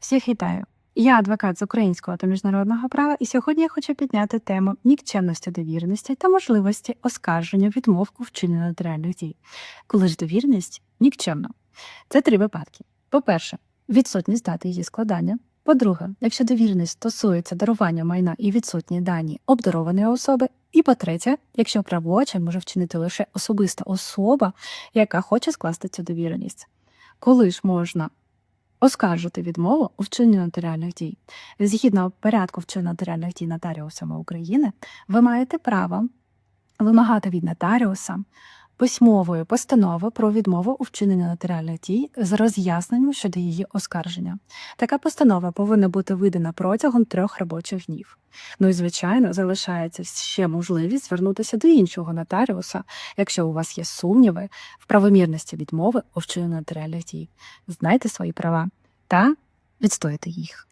Всіх вітаю! Я адвокат з українського та міжнародного права, і сьогодні я хочу підняти тему нікчемності довіреності та можливості оскарження відмов у вчиненні нотаріальних дій. Коли ж довіреність нікчемна. Це три випадки. По-перше, відсутність дати її складання. По-друге, якщо довіреність стосується дарування майна і відсутні дані обдарованої особи. І по-третє, якщо правочин може вчинити лише особиста особа, яка хоче скласти цю довіреність. Коли ж можна оскаржити відмову у вчиненні нотаріальних дій. Згідно порядку вчинення нотаріальних дій нотаріусами України, ви маєте право вимагати від нотаріуса письмової постанови про відмову у вчиненні нотаріальних дій з роз'ясненням щодо її оскарження. Така постанова повинна бути видана протягом трьох робочих днів. Ну і звичайно, залишається ще можливість звернутися до іншого нотаріуса, якщо у вас є сумніви в правомірності відмови у вчиненні нотаріальних дій. Знайте свої права та відстояти їх.